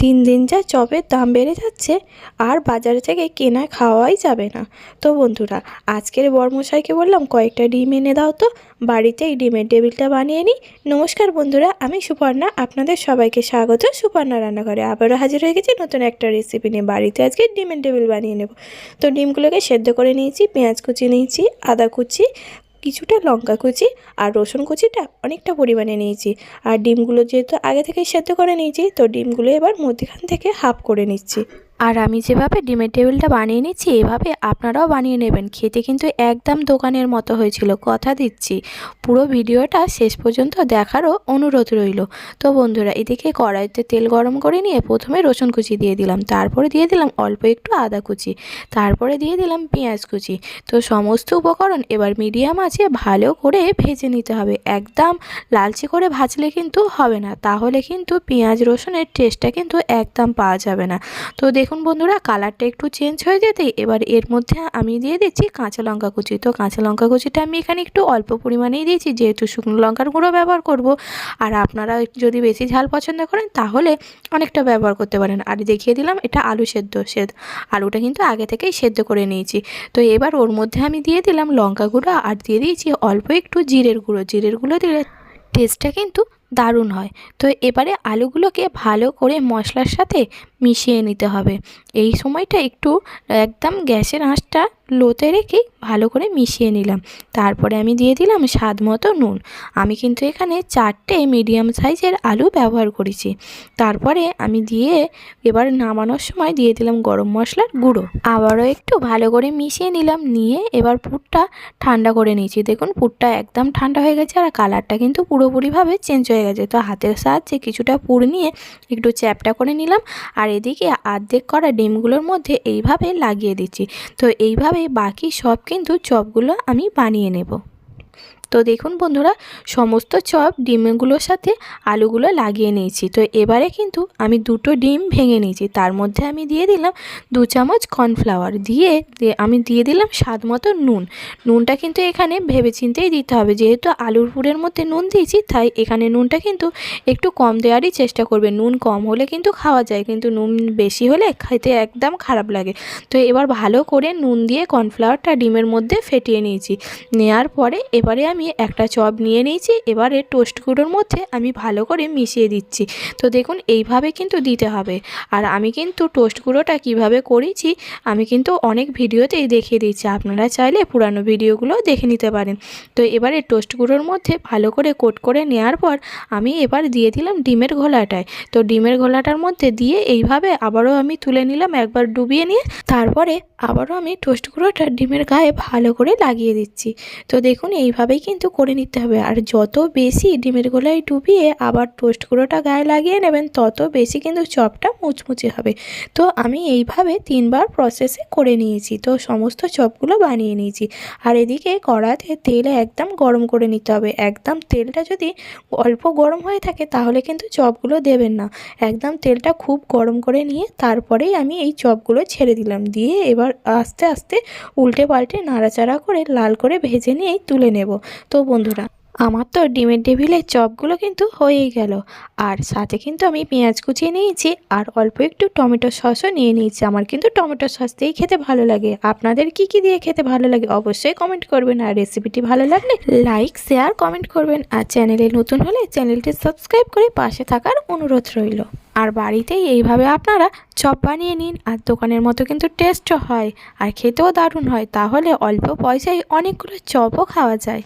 দিন দিন যা চপের দাম বেড়ে যাচ্ছে, আর বাজারে থেকে কেনা খাওয়াই যাবে না। তো বন্ধুরা, আজকের বর্মশাইকে বললাম, কয়েকটা ডিম এনে দাও তো। বাড়িতে এই ডিমের টেবিলটা বানিয়ে নিই। নমস্কার বন্ধুরা, আমি সুপর্ণা। আপনাদের সবাইকে স্বাগত। সুপর্ণা রান্নাঘরে আবারও হাজির হয়ে গেছি নতুন একটা রেসিপি নিয়ে। বাড়িতে আজকে ডিমের টেবিল বানিয়ে নেব। তো ডিমগুলোকে সেদ্ধ করে নিয়েছি, পেঁয়াজ কুচি নিয়েছি, আদা কুচি কিছুটা লঙ্কা কুচি আর রসুন কুচিটা অনেকটা পরিমাণে নিয়েছি। আর ডিমগুলো যেহেতু আগে থেকে সেদ্ধ করে নিয়েছি, তো ডিমগুলো এবার মধ্যেখান থেকে হাফ করে নিচ্ছি। আর আমি যেভাবে ডিমের টেবিলটা বানিয়ে নিচ্ছি, এভাবে আপনারাও বানিয়ে নেবেন। খেতে কিন্তু একদম দোকানের মতো হয়েছিল, কথা দিচ্ছি। পুরো ভিডিওটা শেষ পর্যন্ত দেখারও অনুরোধ রইল। তো বন্ধুরা, এদিকে কড়াইতে তেল গরম করে নিয়ে প্রথমে রসুন কুচি দিয়ে দিলাম। তারপরে দিয়ে দিলাম অল্প একটু আদা কুচি। তারপরে দিয়ে দিলাম পেঁয়াজ কুচি। তো সমস্ত উপকরণ এবার মিডিয়াম আছে, ভালো করে ভেজে নিতে হবে। একদম লালচে করে ভাজলে কিন্তু হবে না। তাহলে কিন্তু পেঁয়াজ রসুনের টেস্টটা কিন্তু একদম পাওয়া যাবে না। তো দেখুন বন্ধুরা কালারটা একটু চেঞ্জ হয়ে যেতেই এবার এর মধ্যে আমি দিয়ে দিচ্ছি কাঁচা লঙ্কা কুচি। তো কাঁচা লঙ্কা কুচিটা আমি এখানে একটু অল্প পরিমাণেই দিয়েছি, যেহেতু শুকনো লঙ্কার গুঁড়ো ব্যবহার করব। আর আপনারা যদি বেশি ঝাল পছন্দ করেন, তাহলে অনেকটা ব্যবহার করতে পারেন। আর দেখিয়ে দিলাম, এটা আলু সেদ্ধ সেদ্ধ। আলুটা কিন্তু আগে থেকেই সেদ্ধ করে নিয়েছি। তো এবার ওর মধ্যে আমি দিয়ে দিলাম লঙ্কা গুঁড়ো, আর দিয়ে দিয়েছি অল্প একটু জিরের গুঁড়ো। জিরের গুঁড়ো দিলে টেস্টটা কিন্তু দারুণ হয়। তো এবারে আলুগুলোকে ভালো করে মশলার সাথে মিশিয়ে নিতে হবে। এই সময়টা একটু একদম গ্যাসের আঁচটা লোতে রেখেই ভালো করে মিশিয়ে নিলাম। তারপরে আমি দিয়ে দিলাম স্বাদ মতো নুন। আমি কিন্তু এখানে চারটে মিডিয়াম সাইজের আলু ব্যবহার করেছি। তারপরে আমি দিয়ে এবার নামানোর সময় দিয়ে দিলাম গরম মশলার গুঁড়ো। আবারও একটু ভালো করে মিশিয়ে নিলাম। নিয়ে এবার পুরটা ঠান্ডা করে নিয়েছি। দেখুন, পুরটা একদম ঠান্ডা হয়ে গেছে আর কালারটা কিন্তু পুরোপুরিভাবে চেঞ্জ হয়ে গেছে। তো হাতের সাহায্যে কিছুটা পুর নিয়ে একটু চ্যাপটা করে নিলাম। আর এদিকে আর্ধেক করা ডিমগুলোর মধ্যে এইভাবে লাগিয়ে দিচ্ছি। তো এইভাবে বাকি সব কিন্তু চপগুলো আমি বানিয়ে নেব। তো দেখুন বন্ধুরা, সমস্ত চপ ডিমগুলোর সাথে আলুগুলো লাগিয়ে নিয়েছি। তো এবারে কিন্তু আমি দুটো ডিম ভেঙে নিয়েছি। তার মধ্যে আমি দিয়ে দিলাম দু চামচ কর্নফ্লাওয়ার। দিয়ে আমি দিয়ে দিলাম স্বাদ মতো নুন। নুনটা কিন্তু এখানে ভেবে চিন্তেই দিতে হবে। যেহেতু আলুর পুরের মধ্যে নুন দিয়েছি, তাই এখানে নুনটা কিন্তু একটু কম দেওয়ারই চেষ্টা করবে। নুন কম হলে কিন্তু খাওয়া যায়, কিন্তু নুন বেশি হলে খাইতে একদম খারাপ লাগে। তো এবার ভালো করে নুন দিয়ে কর্নফ্লাওয়ারটা ডিমের মধ্যে ফেটিয়ে নিয়েছি। নেওয়ার পরে এবারে আমি একটা চপ নিয়ে নিয়েছি, এবারে টোস্টগুলোর মধ্যে আমি ভালো করে মিশিয়ে দিচ্ছি। তো দেখুন, এইভাবে কিন্তু দিতে হবে। আর আমি কিন্তু টোস্ট গুঁড়োটা কীভাবে করেছি, আমি কিন্তু অনেক ভিডিওতেই দেখিয়ে দিচ্ছি আপনারা চাইলে পুরানো ভিডিওগুলো দেখে নিতে পারেন। তো এবারে টোস্ট গুঁড়োর মধ্যে ভালো করে কোট করে নেওয়ার পর আমি এবার দিয়ে দিলাম ডিমের ঘোলাটায়। তো ডিমের ঘোলাটার মধ্যে দিয়ে এইভাবে আবারও আমি তুলে নিলাম, একবার ডুবিয়ে নিয়ে। তারপরে আবারও আমি টোস্ট গুঁড়োটা ডিমের গায়ে ভালো করে লাগিয়ে দিচ্ছি। তো দেখুন, এইভাবেই কিন্তু করে নিতে হবে। আর যত বেশি ডিমের গোলায় ডুবিয়ে আবার টোস্ট গুঁড়োটা গায়ে লাগিয়ে নেবেন, তত বেশি কিন্তু চপটা মুচমুচে হবে। তো আমি এইভাবে তিনবার প্রসেসে করে নিয়েছি। তো সমস্ত চপগুলো বানিয়ে নিয়েছি। আর এদিকে কড়াতে তেল একদম গরম করে নিতে হবে। একদম তেলটা যদি অল্প গরম হয়ে থাকে, তাহলে কিন্তু চপগুলো দেবেন না। একদম তেলটা খুব গরম করে নিয়ে তারপরেই আমি এই চপগুলো ছেড়ে দিলাম। দিয়ে এবার আস্তে আস্তে উল্টে পাল্টে নাড়াচাড়া করে লাল করে ভেজে নিয়েই তুলে নেব। তো বন্ধুরা আমার তো ডিমের টেবিলের চপগুলো কিন্তু হয়েই গেল। আর সাথে কিন্তু আমি পেঁয়াজ কুচিয়ে নিয়েছি আর অল্প একটু টমেটো সসও নিয়ে নিয়েছি। আমার কিন্তু টমেটো সস দিয়েই খেতে ভালো লাগে। আপনাদের কি কি দিয়ে খেতে ভালো লাগে অবশ্যই কমেন্ট করবেন। আর রেসিপিটি ভালো লাগলে লাইক শেয়ার কমেন্ট করবেন। আর চ্যানেলে নতুন হলে চ্যানেলটি সাবস্ক্রাইব করে পাশে থাকার অনুরোধ রইল। আর বাড়িতেই এইভাবে আপনারা চপ বানিয়ে নিন আর দোকানের মতো কিন্তু টেস্টও হয়। আর খেতেও দারুণ হয়। তাহলে অল্প পয়সায় অনেকগুলো চপও খাওয়া যায়।